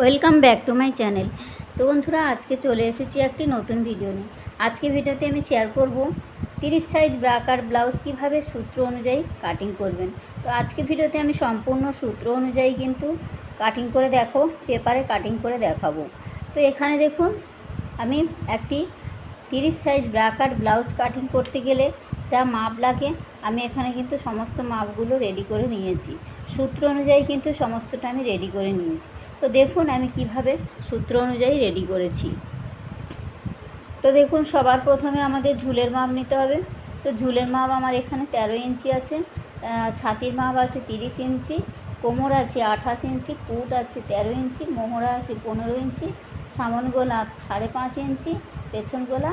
Welcome back to my channel. তো বন্ধুরা, আজকে চলে এসেছি একটি নতুন ভিডিও নিয়ে। আজকে ভিডিওতে আমি শেয়ার করব তিরিশ সাইজ ব্রাক আর ব্লাউজ কীভাবে সূত্র অনুযায়ী কাটিং করবেন। তো আজকে ভিডিওতে আমি সম্পূর্ণ সূত্র অনুযায়ী কিন্তু কাটিং করে দেখো পেপারে কাটিং করে দেখাবো। তো এখানে দেখুন, আমি একটি তিরিশ সাইজ ব্রাক আর ব্লাউজ কাটিং করতে গেলে যা মাপ লাগে, আমি এখানে কিন্তু সমস্ত মাপগুলো রেডি করে নিয়েছি। সূত্র অনুযায়ী কিন্তু সমস্তটা আমি রেডি করে নিয়েছি। তো দেখুন আমি কীভাবে সূত্র অনুযায়ী রেডি করেছি। তো দেখুন, সবার প্রথমে আমাদের ঝুলের মাপ নিতে হবে। তো ঝুলের মাপ আমার এখানে তেরো ইঞ্চি আছে ছাতির মাপ আছে তিরিশ ইঞ্চি, কোমর আছে আঠাশ ইঞ্চি, পুট আছে তেরো ইঞ্চি, মোহরা আছে পনেরো ইঞ্চি, সামন গোলা সাড়ে পাঁচ ইঞ্চি, পেছন গোলা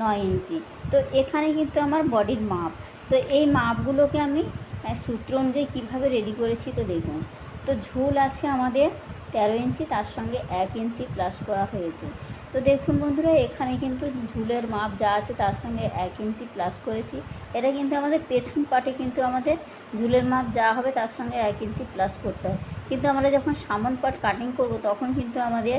নয় ইঞ্চি। তো এখানে কিন্তু আমার বডির মাপ। তো এই মাপগুলোকে আমি সূত্র অনুযায়ী কীভাবে রেডি করেছি তো দেখুন। তো ঝুল আছে আমাদের তেরো ইঞ্চি, তার সঙ্গে এক ইঞ্চি প্লাস করা হয়েছে। তো দেখুন বন্ধুরা, এখানে কিন্তু ঝুলের মাপ যা আছে তার সঙ্গে এক ইঞ্চি প্লাস করেছি। এটা কিন্তু আমাদের পেছন পাটে কিন্তু আমাদের ঝুলের মাপ যা হবে তার সঙ্গে এক ইঞ্চি প্লাস করতে হয়। কিন্তু আমরা যখন সামন পাট কাটিং করব, তখন কিন্তু আমাদের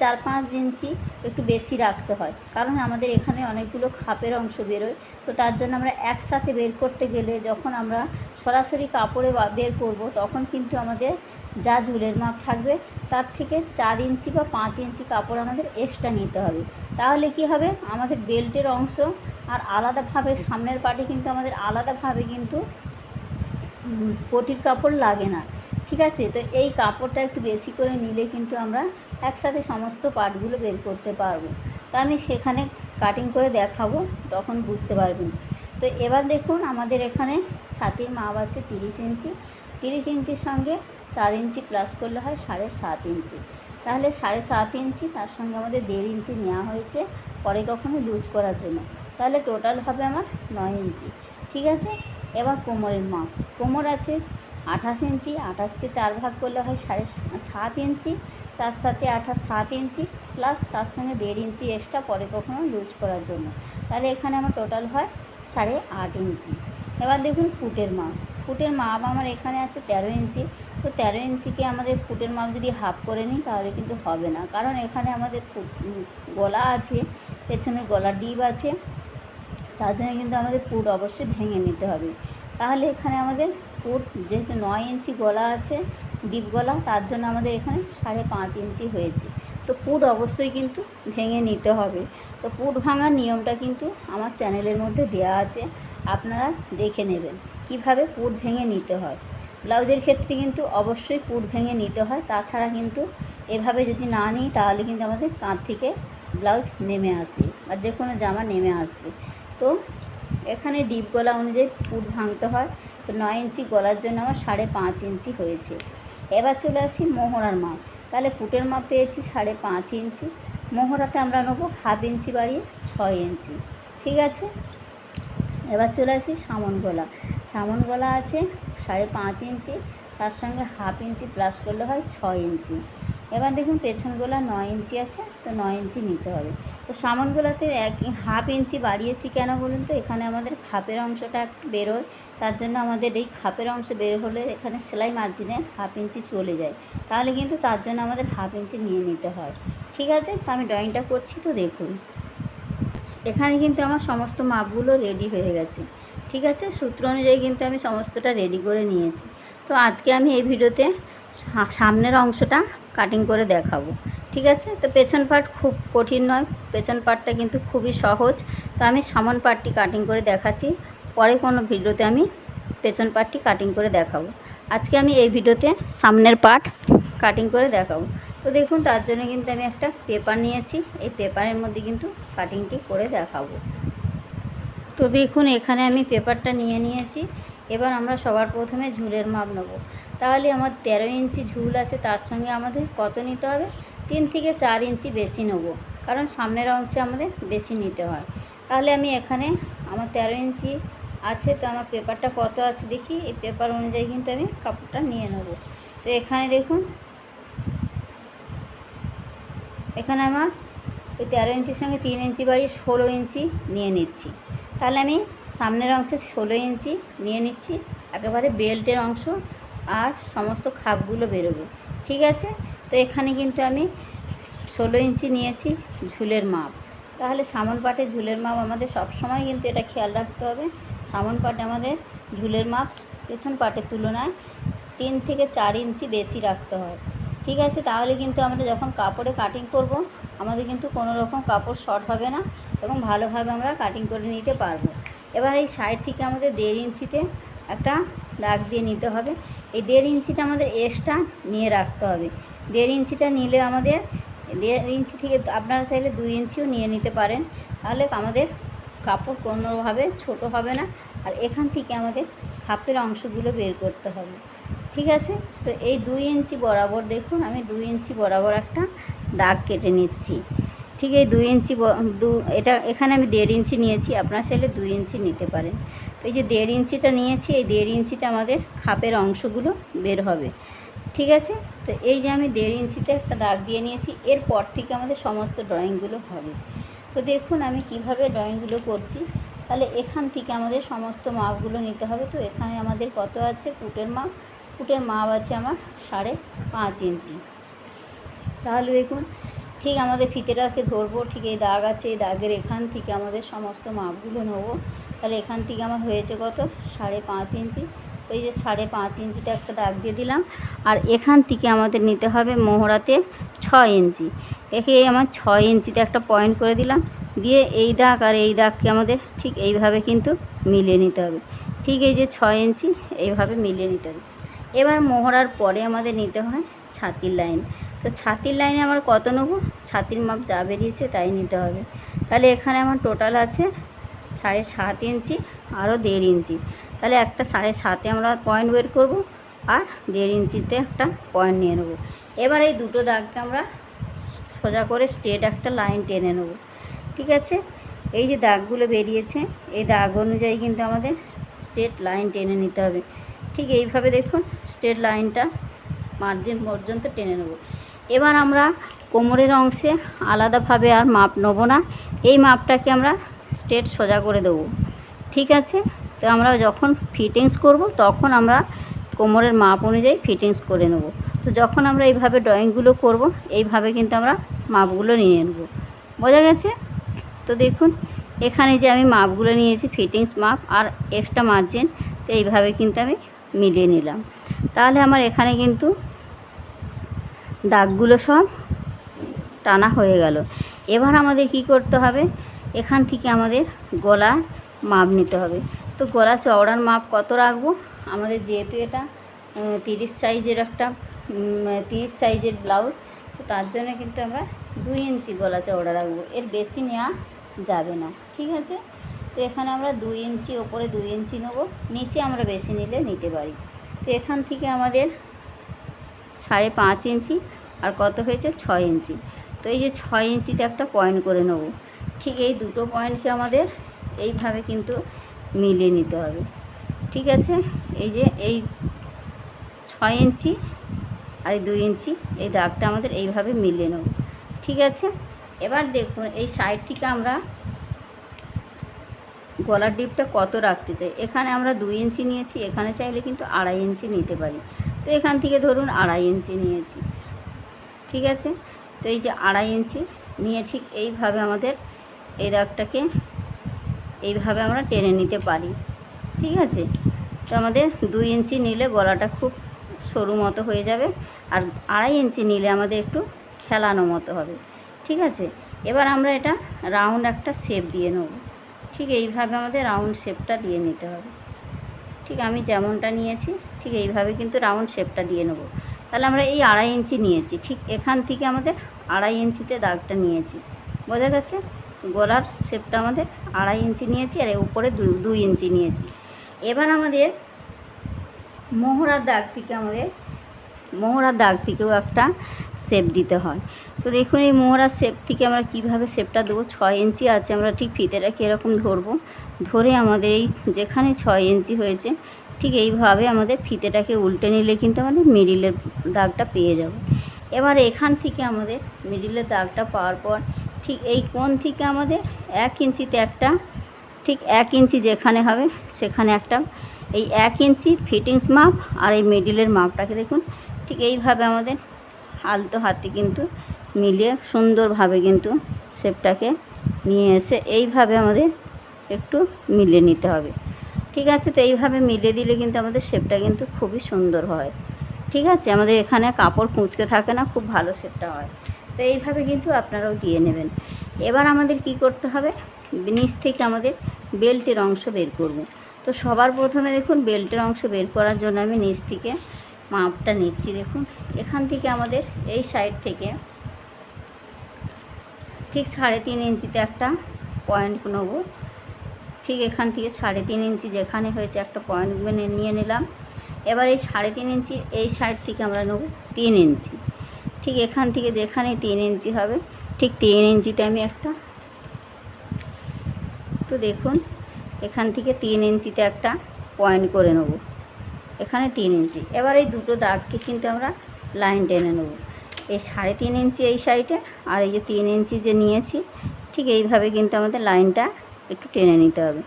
চার পাঁচ ইঞ্চি একটু বেশি রাখতে হয়। কারণ আমাদের এখানে অনেকগুলো খাপের অংশ বেরোয়। তো তার জন্য আমরা একসাথে বের করতে গেলে যখন আমরা সরাসরি কাপড়ে বের করব, তখন কিন্তু আমাদের যা ঝুলের মাপ থাকবে, তার থেকে চার ইঞ্চি বা পাঁচ ইঞ্চি কাপড় আমাদের এক্সট্রা নিতে হবে। তাহলে কি হবে? আমাদের বেল্টের অংশ আর আলাদাভাবে সামনের পাটে কিন্তু আমাদের আলাদাভাবে কিন্তু পটির কাপড় লাগে না। ঠিক আছে? তো এই কাপড়টা একটু বেশি করে নিলে কিন্তু আমরা একসাথে সমস্ত পার্টগুলো বের করতে পারব। তো আমি সেখানে কাটিং করে দেখাবো, তখন বুঝতে পারবেন। তো এবার দেখুন, আমাদের এখানে ছাতির মাপ আছে তিরিশ ইঞ্চি। তিরিশ ইঞ্চির সঙ্গে চার ইঞ্চি প্লাস করলে হয় সাড়ে সাত ইঞ্চি। তাহলে সাড়ে সাত ইঞ্চি, তার সঙ্গে আমাদের দেড় ইঞ্চি নেওয়া হয়েছে, পরে কখনো লুজ করার জন্য। তাহলে টোটাল হবে আমার নয় ইঞ্চি। ঠিক আছে? এবার কোমরের মাপ। কোমর আছে আঠাশ ইঞ্চি, আঠাশকে চার ভাগ করলে হয় সাড়ে সাত ইঞ্চি, চার সাথে আঠাশ সাত ইঞ্চি প্লাস তার সঙ্গে দেড় ইঞ্চি এক্সট্রা পরে কখনো লুজ করার জন্য। তাহলে এখানে আমার টোটাল হয় সাড়ে আট ইঞ্চি। এবার দেখুন ফুটের মাপ। ফুটের মাপ আমার এখানে আছে তেরো ইঞ্চি তো তেরো ইঞ্চিকে আমাদের ফুটের মাপ যদি হাফ করে নিই, তাহলে কিন্তু হবে না। কারণ এখানে আমাদের ফুট গলা আছে, পেছনের গলা ডিপ আছে, তার জন্য কিন্তু আমাদের ফুট অবশ্যই ভেঙে নিতে হবে। তাহলে এখানে আমাদের ফুট যেহেতু নয় ইঞ্চি গলা আছে, ডিপ গলা, তার জন্য আমাদের এখানে সাড়ে পাঁচ ইঞ্চি হয়েছে। তো পুট অবশ্যই কিন্তু ভেঙে নিতে হবে। তো পুট ভাঙার নিয়মটা কিন্তু আমার চ্যানেলের মধ্যে দেওয়া আছে, আপনারা দেখে নেবেন। কীভাবে পুট ভেঙে নিতে হয়? ব্লাউজের ক্ষেত্রে কিন্তু অবশ্যই পুট ভেঙে নিতে হয়। তাছাড়া কিন্তু এভাবে যদি না নিই, তাহলে কিন্তু আমাদের কাঁধ থেকে ব্লাউজ নেমে আসে বা যে কোনো জামা নেমে আসবে। তো এখানে ডিপ গলা অনুযায়ী পুট ভাঙতে হয়। তো নয় ইঞ্চি গলার জন্য আমার সাড়ে পাঁচ ইঞ্চি হয়েছে। এবার চলে আসি মোহরার মাপ। তাহলে পুটের মাপ পেয়েছি সাড়ে পাঁচ ইঞ্চি। মোহরাতে আমরা নেব হাফ ইঞ্চি বাড়িয়ে ছয় ইঞ্চি। ঠিক আছে? এবার চলে আসি সামন গলা। সামন গলা আছে সাড়ে পাঁচ ইঞ্চি, তার সঙ্গে হাফ ইঞ্চি প্লাস করলে হয় ছয় ইঞ্চি। এবার দেখুন পেছন গোলা নয় ইঞ্চি আছে, তো নয় ইঞ্চি নিতে হবে। তো সামন গোলাতে এক হাফ ইঞ্চি বাড়িয়েছি কেন বলুন তো? এখানে আমাদের খাপের অংশটা বেরোয়, তার জন্য আমাদের এই খাপের অংশ বের হলে এখানে সেলাই মার্জিনে হাফ ইঞ্চি চলে যায়। তাহলে কিন্তু তার জন্য আমাদের হাফ ইঞ্চি নিয়ে নিতে হয়। ঠিক আছে? তো আমি ড্রয়িংটা করছি, তো দেখুন। এখানে কিন্তু আমার সমস্ত মাপগুলো রেডি হয়ে গেছে, ঠিক আছে? সূত্র অনুযায়ী কিন্তু আমি সমস্তটা রেডি করে নিয়েছি। তো আজকে আমি এই ভিডিওতে সামনের অংশটা কাটিং করে দেখাবো, ঠিক আছে? তো পেছন পার্ট খুব কঠিন নয়, পেছন পার্টটা কিন্তু খুবই সহজ। তো আমি সামন পার্টটি কাটিং করে দেখাচ্ছি, পরে কোনো ভিডিওতে আমি পেছন পার্টটি কাটিং করে দেখাবো। আজকে আমি এই ভিডিওতে সামনের পার্ট কাটিং করে দেখাবো। তো দেখুন, তার জন্য কিন্তু আমি একটা পেপার নিয়েছি। এই পেপারের মধ্যে কিন্তু কাটিংটি করে দেখাবো। তো দেখুন, এখানে আমি পেপারটা নিয়ে নিয়েছি। এবার আমরা সবার প্রথমে ঝুলের মাপ নেব। তাহলে আমার তেরো ইঞ্চি ঝুল আছে, তার সঙ্গে আমাদের কত নিতে হবে? তিন থেকে চার ইঞ্চি বেশি নেব, কারণ সামনের অংশে আমাদের বেশি নিতে হয়। তাহলে আমি এখানে আমার তেরো ইঞ্চি আছে, তো আমার পেপারটা কত আছে দেখি? এই পেপার অনুযায়ী কিন্তু আমি কাপড়টা নিয়ে নেব। তো এখানে দেখুন এখানে আমার ওই তেরো ইঞ্চির সঙ্গে তিন ইঞ্চি বাড়িয়ে ষোলো ইঞ্চি নিয়ে নিচ্ছি। তাহলে আমি সামনের অংশে ষোলো ইঞ্চি নিয়ে নিচ্ছি, একেবারে বেল্টের অংশ আর সমস্ত খাপগুলো বেরোবে। ঠিক আছে? তো এখানে কিন্তু আমি ষোলো ইঞ্চি নিয়েছি ঝুলের মাপ। তাহলে সামন পাটে ঝুলের মাপ আমাদের সব সময় কিন্তু এটা খেয়াল রাখতে হবে। সামন পাটে আমাদের ঝুলের মাপ পেছন পাটের তুলনায় তিন থেকে চার ইঞ্চি বেশি রাখতে হয়। ঠিক আছে, তাহলে কিন্তু আমরা যখন কাপড়ে কাটিং করব, আমাদের কিন্তু কোনো রকম কাপড় শর্ট হবে না এবং ভালোভাবে আমরা কাটিং করে নিতে পারব। এবার এই সাইড থেকে আমাদের দেড় ইঞ্চিতে একটা দাগ দিয়ে নিতে হবে। এই দেড় ইঞ্চিটা আমাদের এক্সট্রা নিয়ে রাখতে হবে। দেড় ইঞ্চিটা নিলে আমাদের, দেড় ইঞ্চি থেকে আপনারা চাইলে দুই ইঞ্চিও নিয়ে নিতে পারেন। তাহলে আমাদের কাপড় কোনোভাবে ছোট হবে না। আর এখান থেকে আমাদের খাপের অংশগুলো বের করতে হবে। ঠিক আছে? তো এই দুই ইঞ্চি বরাবর দেখুন, আমি দুই ইঞ্চি বরাবর একটা দাগ কেটে নিচ্ছি। ঠিক এই দুই ইঞ্চি দু, এটা, এখানে আমি দেড় ইঞ্চি নিয়েছি, আপনার চাইলে দুই ইঞ্চি নিতে পারেন। তো এই যে দেড় ইঞ্চিটা নিয়েছি, এই দেড় ইঞ্চিটা আমাদের খাপের অংশগুলো বের হবে। ঠিক আছে? তো এই যে আমি দেড় ইঞ্চিতে একটা দাগ দিয়ে নিয়েছি, এরপর থেকে আমাদের সমস্ত ড্রয়িংগুলো হবে। তো দেখুন আমি কীভাবে ড্রয়িংগুলো করছি। তাহলে এখান থেকে আমাদের সমস্ত মাপগুলো নিতে হবে। তো এখানে আমাদের কত আছে? ফুটের মাপ ফুটের মাপ আছে আমার সাড়ে পাঁচ ইঞ্চি। তাহলে দেখুন, ঠিক আমাদের ফিতেটাকে ধরবো, ঠিক এই দাগ আছে, এই দাগের এখান থেকে আমাদের সমস্ত মাপগুলো নেব। তাহলে এখান থেকে আমার হয়েছে কত? সাড়ে পাঁচ ইঞ্চি। ওই যে সাড়ে পাঁচ ইঞ্চিটা একটা দাগ দিয়ে দিলাম। আর এখান থেকে আমাদের নিতে হবে মোহরাতে ছয় ইঞ্চি। একে আমার ছয় ইঞ্চিতে একটা পয়েন্ট করে দিলাম। দিয়ে এই দাগ আর এই দাগকে আমাদের ঠিক এইভাবে কিন্তু মিলিয়ে নিতে হবে। ঠিক এই যে ছয় ইঞ্চি, এইভাবে মিলিয়ে নিতে হবে। এবার মোহরার পরে আমাদের নিতে হয় ছাতির লাইন। তো ছাতির লাইনে আমার কত নেব? ছাতির মাপ যা বেরিয়েছে তাই নিতে হবে। তাহলে এখানে আমার টোটাল আছে সাড়ে সাত ইঞ্চি আরও দেড় ইঞ্চি। তাহলে একটা সাড়ে সাতে আমরা পয়েন্ট বের করব আর দেড় ইঞ্চিতে একটা পয়েন্ট নিয়ে নেব। এবার এই দুটো দাগকে আমরা সোজা করে স্ট্রেট একটা লাইন টেনে নেব। ঠিক আছে? এই যে দাগগুলো বেরিয়েছে, এই দাগ অনুযায়ী কিন্তু আমাদের স্ট্রেট লাইন টেনে নিতে হবে। ঠিক এইভাবে দেখুন স্ট্রেট লাইনটা মার্জিন পর্যন্ত টেনে নেব। এবার আমরা কোমরের অংশে আলাদাভাবে আর মাপ নেব না, এই মাপটাকে আমরা স্ট্রেট সোজা করে দেবো। ঠিক আছে? তো আমরা যখন ফিটিংস করব, তখন আমরা কোমরের মাপ অনুযায়ী ফিটিংস করে নেব। তো যখন আমরা এইভাবে ড্রয়িংগুলো করব, এইভাবে কিন্তু আমরা মাপগুলো নিয়ে নেব। বোঝা গেছে? তো দেখুন, এখানে যে আমি মাপগুলো নিয়েছি ফিটিংস মাপ আর এক্সট্রা মার্জিন তো এইভাবে কিন্তু আমি মিলিয়ে নিলাম। তাহলে আমার এখানে কিন্তু দাগগুলো সব টানা হয়ে গেল। এবার আমাদের কি করতে হবে? এখান থেকে আমাদের গলা মাপ নিতে হবে। তো গলা চওড়ার মাপ কত রাখব? আমাদের যেহেতু এটা তিরিশ সাইজের একটা তিরিশ সাইজের ব্লাউজ, তো তার জন্য কিন্তু আমরা দুই ইঞ্চি গলা চওড়া রাখব। এর বেশি নেওয়া যাবে না। ঠিক আছে? তো এখানে আমরা দুই ইঞ্চি, ওপরে দুই ইঞ্চি নেব, নিচে আমরা বেশি নিলে নিতে পারি। তো এখান থেকে আমাদের সাড়ে পাঁচ ইঞ্চি আর কত হয়েছে? ছয় ইঞ্চি। তো এই যে ছয় ইঞ্চিতে একটা পয়েন্ট করে নেব। ঠিক এই দুটো পয়েন্টকে আমাদের এইভাবে কিন্তু মিলিয়ে নিতে হবে। ঠিক আছে? এই যে এই ছয় ইঞ্চি আর এই দুই ইঞ্চি, এই দাগটা আমাদের এইভাবে মিলিয়ে নেব। ঠিক আছে? এবার দেখুন, এই সাইড থেকে আমরা গলার ডিপটা কত রাখতে চাই? এখানে আমরা দুই ইঞ্চি নিয়েছি, এখানে চাইলে কিন্তু আড়াই ইঞ্চি নিতে পারি। তো এখান থেকে ধরুন আড়াই ইঞ্চি নিয়েছি। ঠিক আছে? তো এই যে আড়াই ইঞ্চি নিয়ে ঠিক এইভাবে আমাদের এই দাগটাকে এইভাবে আমরা টেনে নিতে পারি। ঠিক আছে? তো আমাদের দুই ইঞ্চি নিলে গলাটা খুব সরু মতো হয়ে যাবে আর আড়াই ইঞ্চি নিলে আমাদের একটু খেলানো মতো হবে। ঠিক আছে? এবার আমরা এটা রাউন্ড একটা শেপ দিয়ে নেব। ঠিক এইভাবে আমাদের রাউন্ড শেপটা দিয়ে নিতে হবে। ঠিক আমি যেমনটা নিয়েছি, ঠিক এইভাবে কিন্তু রাউন্ড শেপটা দিয়ে নেব। তাহলে আমরা এই আড়াই ইঞ্চি নিয়েছি, ঠিক এখান থেকে আমাদের আড়াই ইঞ্চিতে দাগটা নিয়েছি। বোঝা গেছে? গলার শেপটা আমাদের আড়াই ইঞ্চি নিয়েছি আর উপরে দুই ইঞ্চি নিয়েছি। এবার আমাদের মোহরার দাগ থেকে আমাদের, মোহরার দাগ থেকেও একটা শেপ দিতে হয়। তো দেখুন এই মোহরার শেপ থেকে আমরা কীভাবে শেপটা দেবো? ছয় ইঞ্চি আছে, আমরা ঠিক ফিতেটাকে এরকম ধরবো। ধরে আমাদের এই যেখানে ছয় ইঞ্চি হয়েছে, ঠিক এইভাবে আমাদের ফিতেটাকে উল্টে নিলে কিন্তু আমাদের মিডিলের দাগটা পেয়ে যাব। এবার এখান থেকে আমাদের মিডিলের দাগটা পাওয়ার পর, ঠিক এই কোণ থেকে আমাদের এক ইঞ্চিতে একটা, ঠিক এক ইঞ্চি যেখানে হবে সেখানে একটা, এই এক ইঞ্চি ফিটিংস মাপ আর এই মিডিলের মাপটাকে দেখুন, ঠিক এইভাবে আমাদের আলতো হাতে কিন্তু মিলিয়ে সুন্দরভাবে কিন্তু শেপটাকে নিয়ে এসে এইভাবে আমাদের একটু মিলিয়ে নিতে হবে। ঠিক আছে? তো এইভাবে মিলিয়ে দিলে কিন্তু আমাদের শেপটা কিন্তু খুবই সুন্দর হয়। ঠিক আছে? আমাদের এখানে কাপড় কুঁচকে থাকে না, খুব ভালো শেপটা হয়। তো এইভাবে কিন্তু আপনারাও দিয়ে নেবেন। এবার আমাদের কি করতে হবে? নিচ থেকে আমাদের বেল্টের অংশ বের করব। তো সবার প্রথমে দেখুন, বেল্টের অংশ বের করার জন্য আমি নিচ থেকে মাপটা নিচ্ছি। দেখুন, এখান থেকে আমাদের এই সাইড থেকে ঠিক সাড়ে তিন ইঞ্চিতে একটা পয়েন্ট নেব। ঠিক এখান থেকে সাড়ে তিন ইঞ্চি যেখানে হয়েছে একটা পয়েন্ট নিয়ে নিলাম। এবার এই সাড়ে তিন ইঞ্চি এই সাইড থেকে আমরা নেব তিন ইঞ্চি। ঠিক এখান থেকে যেখানে তিন ইঞ্চি হবে, ঠিক তিন ইঞ্চিতে আমি একটা তো দেখুন, এখান থেকে তিন ইঞ্চিতে একটা পয়েন্ট করে নেব। এখানে তিন ইঞ্চি। এবার এই দুটো দাগকে কিন্তু আমরা লাইন টেনে নেব। এই সাড়ে তিন ইঞ্চি এই সাইডে আর এই যে তিন ইঞ্চি যে নিয়েছি, ঠিক এইভাবে কিন্তু আমাদের লাইনটা একটু টেনে নিতে হবে।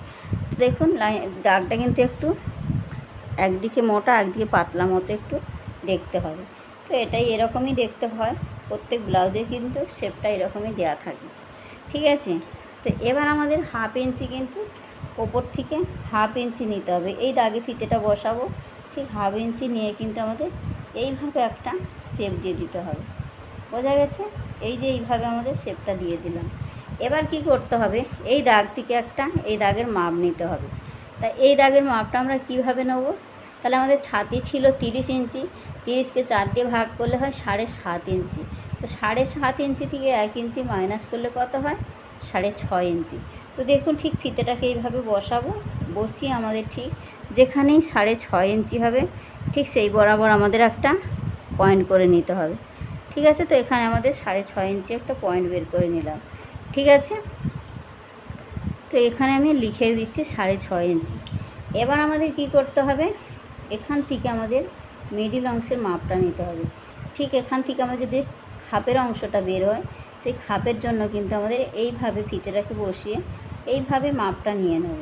তো দেখুন লাইন দাগটা কিন্তু একটু একদিকে মোটা, একদিকে পাতলা মতো একটু দেখতে হবে। তো এটাই এরকমই দেখতে হয়। প্রত্যেক ব্লাউজে কিন্তু শেপটা এরকমই দেওয়া থাকে। ঠিক আছে? তো এবার আমাদের হাফ ইঞ্চি কিন্তু ওপর থেকে হাফ ইঞ্চি নিতে হবে। এই দাগে ফিতেটা বসাবো। ঠিক হাফ ইঞ্চি নিয়ে কিন্তু আমাদের এইভাবে একটা শেপ দিয়ে দিতে হবে। বোঝা গেছে? এই যে এইভাবে আমাদের শেপটা দিয়ে দিলাম। এবার কি করতে হবে? এই দাগ থেকে একটা এই দাগের মাপ নিতে হবে। তা এই দাগের মাপটা আমরা কীভাবে নেব? তাহলে আমাদের ছাতি ছিল তিরিশ ইঞ্চি, তিরিশকে চার দিয়ে ভাগ করলে হয় সাড়ে সাত ইঞ্চি। তো সাড়ে সাত ইঞ্চি থেকে এক ইঞ্চি মাইনাস করলে কত হয়? সাড়ে ছয় ইঞ্চি। তো দেখুন ঠিক ফিতেটাকে এইভাবে বসাবো, বসিয়ে আমাদের ঠিক যেখানেই সাড়ে ছয় ইঞ্চি হবে, ঠিক সেই বরাবর আমাদের একটা পয়েন্ট করে নিতে হবে। ঠিক আছে? তো এখানে আমাদের সাড়ে ছয় ইঞ্চি একটা পয়েন্ট বের করে নিলাম। ঠিক আছে? তো এখানে আমি লিখে দিচ্ছি সাড়ে ছয় ইঞ্চি। এবার আমাদের কি করতে হবে? এখান থেকে আমাদের মিডিল অংশের মাপটা নিতে হবে। ঠিক এখান থেকে আমাদের যে খাপের অংশটা বের হয়, সেই খাপের জন্য কিন্তু আমাদের এইভাবে ফিতেটাকে বসিয়ে এইভাবে মাপটা নিয়ে নেব।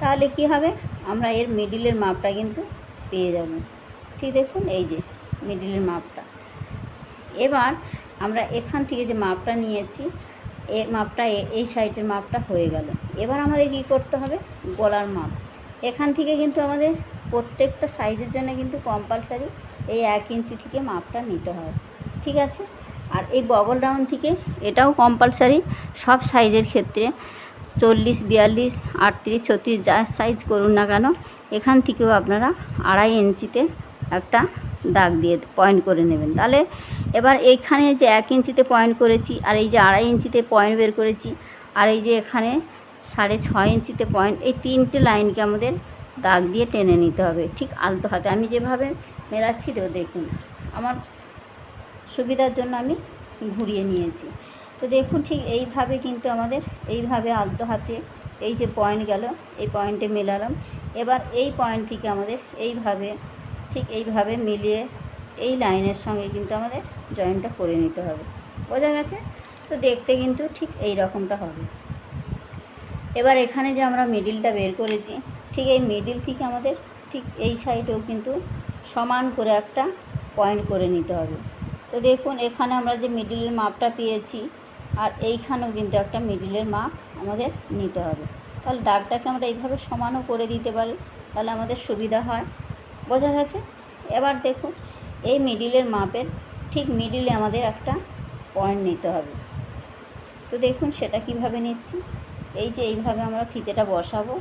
তাহলে কি হবে? আমরা এর মিডিলের মাপটা কিন্তু পেয়ে যাব। ঠিক দেখুন? এই যে মিডিলের মাপটা। এবার আমরা এখান থেকে যে মাপটা নিয়েছি, এ মাপটা এই সাইডের মাপটা হয়ে গেল। এবার আমাদের কি করতে হবে? গলার মাপ। এখান থেকে কিন্তু আমাদের প্রত্যেকটা সাইজের জন্য কিন্তু কম্পালসারি এই এক ইঞ্চি থেকে মাপটা নিতে হয়। ঠিক আছে? আর এই বগল রাউন্ড থেকে এটাও কম্পালসারি সব সাইজের ক্ষেত্রে। চল্লিশ, বিয়াল্লিশ, আটত্রিশ, ছত্রিশ, যা সাইজ করুন না কেন, এখান থেকেও আপনারা আড়াই ইঞ্চিতে একটা দাগ দিয়ে পয়েন্ট করে নেবেন। তাহলে এবার এইখানে যে এক ইঞ্চিতে পয়েন্ট করেছি, আর এই যে আড়াই ইঞ্চিতে পয়েন্ট বের করেছি, আর এই যে এখানে সাড়ে ছয় ইঞ্চিতে পয়েন্ট এই তিনটে লাইনকে আমাদের দাগ দিয়ে টেনে নিতে হবে। ঠিক আলতো হাতে। আমি যেভাবে মেলাচ্ছি তো দেখুন, আমার সুবিধার জন্য আমি ঘুরিয়ে নিয়েছি। তো দেখুন ঠিক এইভাবে কিন্তু আমাদের, এইভাবে আলতো হাতে এই যে পয়েন্ট গেল, এই পয়েন্টে মেলালাম। এবার এই পয়েন্ট থেকে আমাদের এইভাবে ঠিক এইভাবে মিলিয়ে এই লাইনের সঙ্গে কিন্তু আমাদের জয়েনটা করে নিতে হবে। বোঝা গেছে? তো দেখতে কিন্তু ঠিক এই রকমটা হবে। এবার এখানে যে আমরা মিডিলটা বের করেছি, ঠিক এই মিডিল থেকে আমাদের ঠিক এই সাইডেও কিন্তু সমান করে একটা পয়েন্ট করে নিতে হবে। তো দেখুন, এখানে আমরা যে মিডিলের মাপটা পেয়েছি, আর এইখানেও কিন্তু একটা মিডিলের মাপ আমাদের নিতে হবে। তাহলে দাগটাকে আমরা এইভাবে সমানও করে দিতে পারি, তাহলে আমাদের সুবিধা হয়। বোঝা গেছে? এবার দেখুন, এই মিডিলের মাপের ঠিক মিডিলে আমাদের একটা পয়েন্ট নিতে হবে। তো দেখুন, সেটা কীভাবে নিচ্ছি? এই যে এইভাবে আমরা ফিতেটা বসাবো,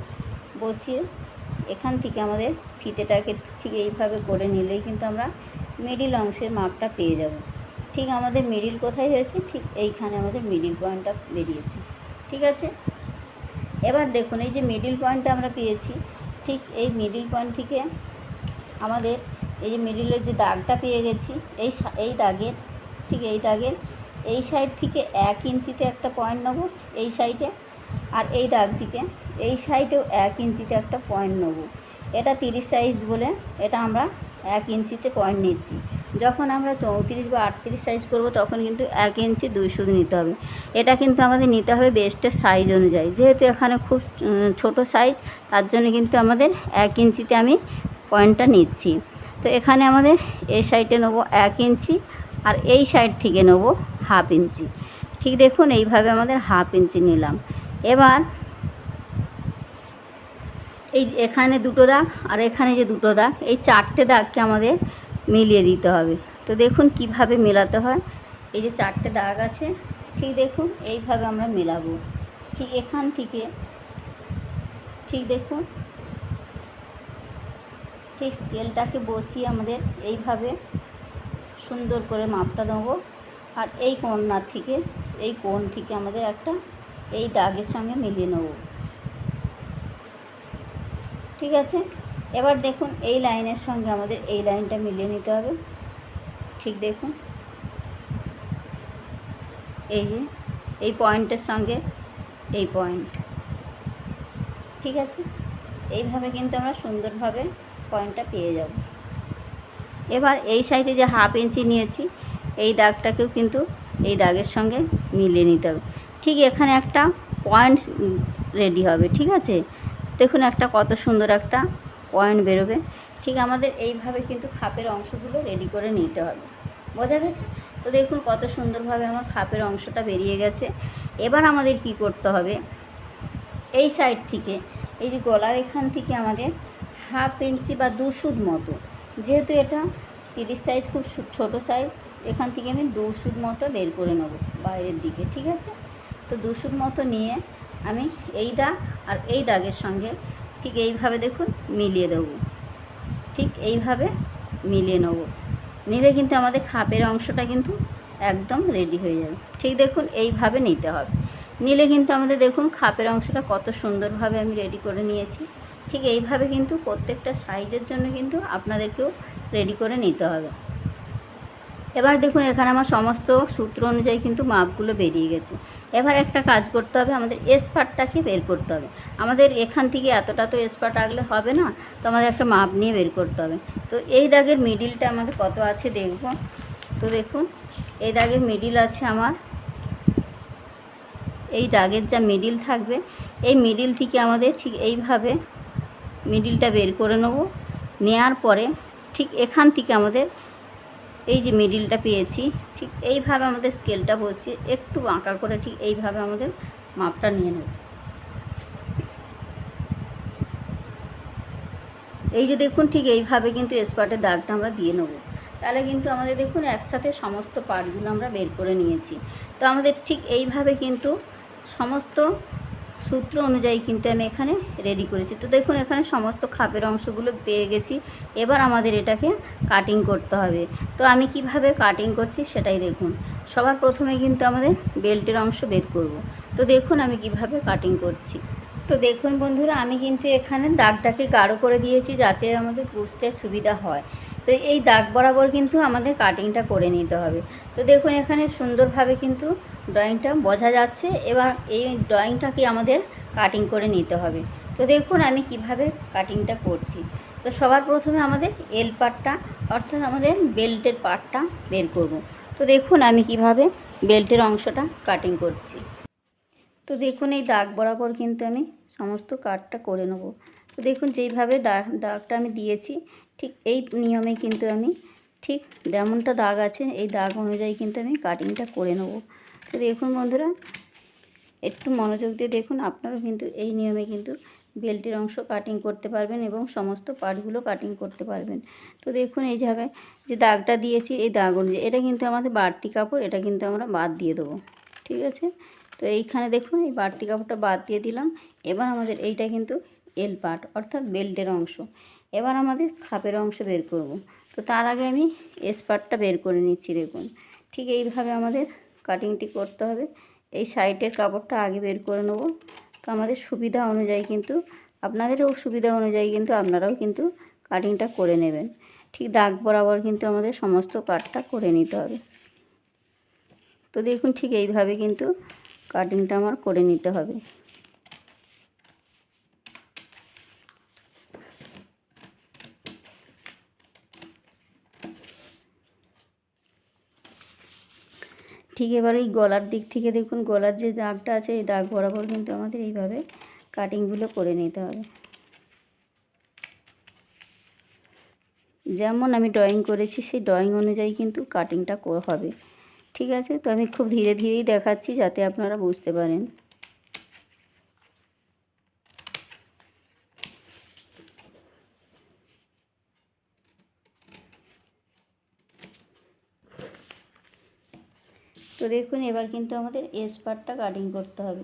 বসিয়ে এখান থেকে আমাদের ফিতেটাকে ঠিক এইভাবে করে নিলেই কিন্তু আমরা মিডিল অংশের মাপটা পেয়ে যাব। ঠিক আমাদের মিডিল কোথায় হয়েছে? ঠিক এইখানে আমাদের মিডিল পয়েন্টটা বেরিয়েছে। ঠিক আছে? এবার দেখুন, এই যে মিডিল পয়েন্টটা আমরা পেয়েছি, ঠিক এই মিডিল পয়েন্ট থেকে আমাদের এই যে মিডিলের যে দাগটা পেয়ে গেছি, এই এই দাগের, ঠিক এই দাগের, এই সাইড থেকে এক ইঞ্চিতে একটা পয়েন্ট নেব, এই সাইডে আর এই দাগ থেকে এই সাইডেও এক ইঞ্চিতে একটা পয়েন্ট নেব। এটা তিরিশ সাইজ বলে, এটা আমরা এক ইঞ্চিতে পয়েন্ট নিচ্ছি। যখন আমরা চৌত্রিশ বা আটত্রিশ সাইজ করব, তখন কিন্তু এক ইঞ্চি দুই শুধু নিতে হবে। এটা কিন্তু আমাদের নিতে হবে বেস্টের সাইজ অনুযায়ী। যেহেতু এখানে খুব ছোট সাইজ তার জন্য কিন্তু আমাদের এক ইঞ্চিতে আমি পয়েন্টটা নিচ্ছি। তো এখানে আমাদের এই সাইডে নেব এক ইঞ্চি আর এই সাইড থেকে নেব হাফ ইঞ্চি। ঠিক দেখুন এইভাবে আমাদের হাফ ইঞ্চি নিলাম। এবার এই এখানে দুটো দাগ আর এখানে যে দুটো দাগ, এই চারটে দাগকে আমাদের মিলিয়ে দিতে হবে। তো দেখুন কীভাবে মেলাতে হয়। এই যে চারটে দাগ আছে, ঠিক দেখুন এইভাবে আমরা মেলাবো। ঠিক এখান থেকে, ঠিক দেখুন ঠিক স্কেলটাকে বসিয়ে আমাদের এইভাবে সুন্দর করে মাপটা দেবো আর এই কোণার থেকে, এই কোণ থেকে আমাদের একটা এই দাগের সঙ্গে মিলিয়ে নেব। ঠিক আছে? এবার দেখুন, এই লাইনের সঙ্গে আমাদের এই লাইনটা মিলিয়ে নিতে হবে। ঠিক দেখুন। এই যে, এই পয়েন্টের সঙ্গে এই পয়েন্ট। ঠিক আছে? এইভাবে কিন্তু আমরা সুন্দরভাবে পয়েন্টটা পেয়ে যাব। এবার এই সাইডে যে হাফ ইঞ্চি নিয়েছি, এই দাগটাকেও কিন্তু এই দাগের সঙ্গে মিলিয়ে নিতে হবে। ঠিক এখানে একটা পয়েন্ট রেডি হবে, ঠিক আছে? দেখুন একটা কত সুন্দর একটা পয়েন্ট বেরোবে। ঠিক আমাদের এইভাবে কিন্তু খাপের অংশগুলো রেডি করে নিতে হবে। বোঝা গেছে? তো দেখুন কত সুন্দরভাবে আমার খাপের অংশটা বেরিয়ে গেছে। এবার আমাদের কি করতে হবে? এই সাইড থেকে, এই যে গলার এখান থেকে আমাদের হাফ ইঞ্চি বা দু সুদ মতো। যেহেতু এটা তিরিশ সাইজ খুব ছোটো সাইজ এখান থেকে আমি দু সুদ মতো বের করে নেব বাইরের দিকে, ঠিক আছে? তো দু সুদ মতো নিয়ে আমি এই দাগ আর এই দাগের সঙ্গে ঠিক এইভাবে দেখুন মিলিয়ে দেবো। ঠিক এইভাবে মিলিয়ে নেব। নিলে কিন্তু আমাদের খাপের অংশটা কিন্তু একদম রেডি হয়ে যাবে। ঠিক দেখুন এইভাবে নিতে হবে। নিলে কিন্তু আমাদের দেখুন খাপের অংশটা কত সুন্দরভাবে আমি রেডি করে নিয়েছি। ঠিক এইভাবে কিন্তু প্রত্যেকটা সাইজের জন্য কিন্তু আপনাদেরকেও রেডি করে নিতে হবে। এবার দেখুন, এখানে আমার সমস্ত সূত্র অনুযায়ী কিন্তু মাপগুলো বেরিয়ে গেছে। এবার একটা কাজ করতে হবে, আমাদের এসপারটাকে বের করতে হবে। আমাদের এখান থেকে এতটা তো এসপার রাখলে হবে না, তো আমাদের একটা মাপ নিয়ে বের করতে হবে। তো এই দাগের মিডিলটা আমাদের কত আছে দেখব? তো দেখুন, এই দাগের মিডিল আছে আমার, এই দাগের যা মিডিল থাকবে, এই মিডিল থেকে আমাদের ঠিক এইভাবে মিডিলটা বের করে নেব। নেওয়ার পরে ঠিক এখান থেকে আমাদের এই যে মিডিলটা পেয়েছি, ঠিক এইভাবে আমাদের স্কেলটা বসিয়ে একটু আঁকা করে ঠিক এইভাবে আমাদের মাপটা নিয়ে নেব। এই যে দেখুন ঠিক এইভাবে কিন্তু স্পটের দাগটা আমরা দিয়ে নেব। তাহলে কিন্তু আমাদের দেখুন একসাথে সমস্ত পার্টগুলো আমরা বের করে নিয়েছি। তো আমাদের ঠিক এইভাবে কিন্তু সমস্ত সূত্র অনুযায়ী কিন্তু আমি এখানে রেডি করেছি। তো দেখুন, এখানে সমস্ত খাপের অংশগুলো পেয়ে গেছি। এবার আমাদের এটাকে কাটিং করতে হবে। তো আমি কীভাবে কাটিং করছি সেটাই দেখুন। সবার প্রথমে কিন্তু আমাদের বেল্টের অংশ বের করব। তো দেখুন আমি কীভাবে কাটিং করছি। তো দেখুন বন্ধুরা, আমি কিন্তু এখানে দাগটাকে গাঢ় করে দিয়েছি যাতে আমাদের বুঝতে সুবিধা হয়। তো এই দাগ বরাবর কিন্তু আমাদের কাটিংটা করে নিতে হবে। তো দেখুন, এখানে সুন্দরভাবে কিন্তু ড্রয়িংটা বোঝা যাচ্ছে, এবার এই ড্রয়িংটাকে আমাদের কাটিং করে নিতে হবে। তো দেখুন, আমি কীভাবে কাটিংটা করছি। তো সবার প্রথমে আমাদের এল পার্টটা অর্থাৎ আমাদের বেল্টের পার্টটা বের করব। তো দেখুন, আমি কীভাবে বেল্টের অংশটা কাটিং করছি। তো দেখুন, এই দাগ বরাবর কিন্তু আমি সমস্ত কাটটা করে নেব। তো দেখুন, যেইভাবে দাগ দাগটা আমি দিয়েছি ঠিক এই নিয়মে কিন্তু আমি ঠিক যেমনটা দাগ আছে, এই দাগ অনুযায়ী কিন্তু আমি কাটিংটা করে নেব। তো দেখুন বন্ধুরা, একটু মনোযোগ দিয়ে দেখুন, আপনারাও কিন্তু এই নিয়মে কিন্তু বেল্টের অংশ কাটিং করতে পারবেন এবং সমস্ত পার্টগুলো কাটিং করতে পারবেন। তো দেখুন এই যাবে যে দাগটা দিয়েছি, এই দাগ অনুযায়ী, এটা কিন্তু আমাদের বাড়তি কাপড়, এটা কিন্তু আমরা বাদ দিয়ে দেবো। ঠিক আছে? তো এইখানে দেখুন, এই বাড়তি কাপড়টা বাদ দিয়ে দিলাম। এবার আমাদের এইটা কিন্তু এল পার্ট অর্থাৎ বেল্টের অংশ। এবার আমাদের খাপের অংশ বের করব। তো তার আগে আমি এস পার্টটা বের করে নিচ্ছি, দেখুন। ঠিক এইভাবে আমাদের কাটিংটি করতে হবে। এই সাইডের কাপড়টা আগে বের করে নেব। তো আমাদের সুবিধা অনুযায়ী কিন্তু, আপনাদেরও সুবিধা অনুযায়ী কিন্তু আপনারাও কিন্তু কাটিংটা করে নেবেন। ঠিক দাগ বরাবর কিন্তু আমাদের সমস্ত কাটটা করে নিতে হবে। তো দেখুন ঠিক এইভাবে কিন্তু কাটিংটা আমার করে নিতে হবে। ঠিক এবার ওই গলার দিক থেকে দেখুন, গলার যে দাগটা আছে, এই দাগ বরাবর কিন্তু আমাদের এইভাবে কাটিংগুলো করে নিতে হবে। যেমন আমি ড্রয়িং করেছি, সেই ড্রয়িং অনুযায়ী কিন্তু কাটিংটা হবে। ঠিক আছে? তো আমি খুব ধীরে ধীরেই দেখাচ্ছি যাতে আপনারা বুঝতে পারেন। দেখুন এবার কিন্তু আমাদের এস পার্টটা কাটিং করতে হবে।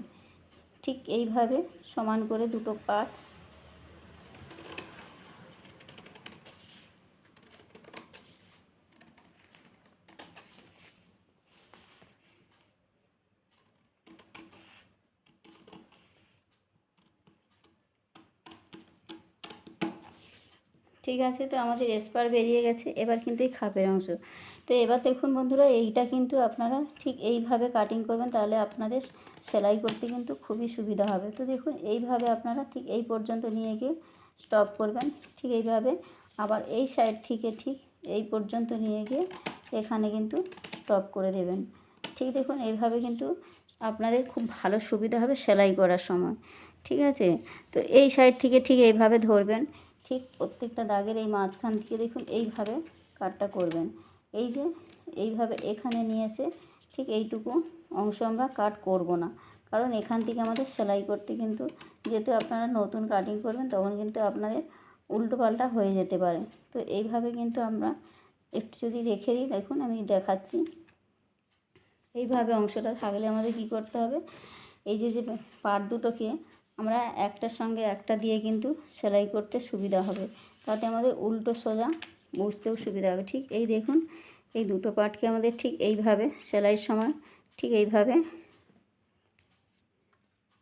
ঠিক এইভাবে সমান করে দুটো পার্ট ঠিক আছে, তো আমাদের এসপার বেরিয়ে গেছে। এবার কিন্তু এই খাপের অংশ। তো এবার দেখুন বন্ধুরা, এইটা কিন্তু আপনারা ঠিক এইভাবে কাটিং করবেন, তাহলে আপনাদের সেলাই করতে কিন্তু খুবই সুবিধা হবে। তো দেখুন, এইভাবে আপনারা ঠিক এই পর্যন্ত নিয়ে গিয়ে স্টপ করবেন। ঠিক এইভাবে আবার এই সাইড থেকে ঠিক এই পর্যন্ত নিয়ে গিয়ে এখানে কিন্তু স্টপ করে দেবেন। ঠিক দেখুন, এইভাবে কিন্তু আপনাদের খুব ভালো সুবিধা হবে সেলাই করার সময়। ঠিক আছে? তো এই সাইড থেকে ঠিক এইভাবে ধরবেন। ঠিক প্রত্যেকটা দাগের এই মাঝখান থেকে দেখুন, এইভাবে কাটটা করবেন। এই যে এইভাবে এখানে নিয়ে এসে ঠিক এইটুকু অংশ আমরা কাট করব না। কারণ এখান থেকে আমাদের সেলাই করতে কিন্তু যেহেতু আপনারা নতুন কাটিং করবেন, তখন কিন্তু আপনাদের উল্টো পাল্টা হয়ে যেতে পারে। তো এইভাবে কিন্তু আমরা একটু যদি রেখে দিই, দেখুন আমি দেখাচ্ছি। এইভাবে অংশটা থাকলে আমাদের কি করতে হবে? এই যে যে পার্ট দুটোকে আমরা একটার সঙ্গে একটা দিয়ে কিন্তু সেলাই করতে সুবিধা হবে। তাতে আমাদের উল্টো সোজা বুঝতেও সুবিধা হবে। ঠিক এই দেখুন, এই দুটো পার্টকে আমাদের ঠিক এইভাবে, সেলাইয়ের সময় ঠিক এইভাবে।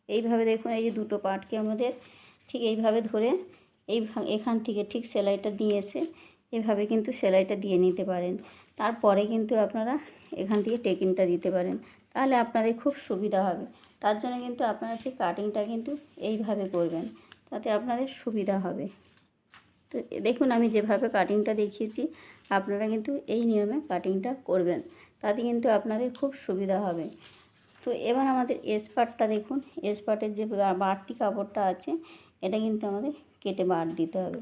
এইভাবে দেখুন, এই যে দুটো পার্টকে আমাদের ঠিক এইভাবে ধরে এই এখান থেকে ঠিক সেলাইটা দিয়ে এসে এভাবে কিন্তু সেলাইটা দিয়ে নিতে পারেন। তারপরে কিন্তু আপনারা এখান থেকে টেকিংটা দিতে পারেন। তাহলে আপনাদের খুব সুবিধা হবে। তার জন্য কিন্তু আপনারা ঠিক কাটিংটা কিন্তু এইভাবে করবেন। তাতে আপনাদের সুবিধা হবে। তো দেখুন, আমি যেভাবে কাটিংটা দেখিয়েছি, আপনারা কিন্তু এই নিয়মে কাটিংটা করবেন। তাতে কিন্তু আপনাদের খুব সুবিধা হবে। তো এবার আমাদের এস পার্টটা দেখুন। এস পার্টের যে বাড়তি কাপড়টা আছে, এটা কিন্তু আমাদের কেটে বার দিতে হবে।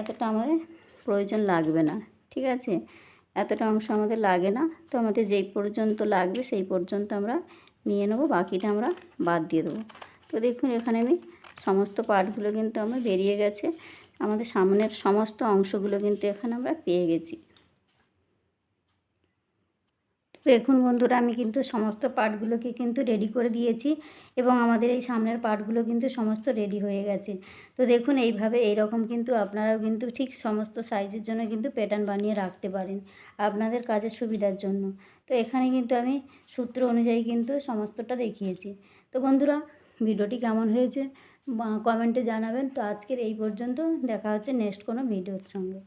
এতটা আমাদের প্রয়োজন লাগবে না, ঠিক আছে? এতটা অংশ আমাদের লাগে না। তো আমাদের যেই পর্যন্ত লাগবে, সেই পর্যন্ত আমরা নিয়ে নেব, বাকিটা আমরা বাদ দিয়ে দেবো। তো দেখুন, এখানে আমি সমস্ত পার্টগুলো কিন্তু আমার বেরিয়ে গেছে। আমাদের সামনের সমস্ত অংশগুলো কিন্তু এখানে আমরা পেয়ে গেছি। দেখুন বন্ধুরা, আমি কিন্তু সমস্ত পার্টগুলোকে কিন্তু রেডি করে দিয়েছি এবং আমাদের এই সামনের পার্টগুলো কিন্তু সমস্ত রেডি হয়ে গেছে। তো দেখুন, এইভাবে এইরকম কিন্তু আপনারাও কিন্তু ঠিক সমস্ত সাইজের জন্য কিন্তু প্যাটার্ন বানিয়ে রাখতে পারেন আপনাদের কাজের সুবিধার জন্য। তো এখানে কিন্তু আমি সূত্র অনুযায়ী কিন্তু সমস্তটা দেখিয়েছি। তো বন্ধুরা, ভিডিওটি কেমন হয়েছে? কমেন্টে জানাবেন। তো আজকের এই পর্যন্ত। দেখা হচ্ছে নেক্সট কোনো ভিডিওর সঙ্গে।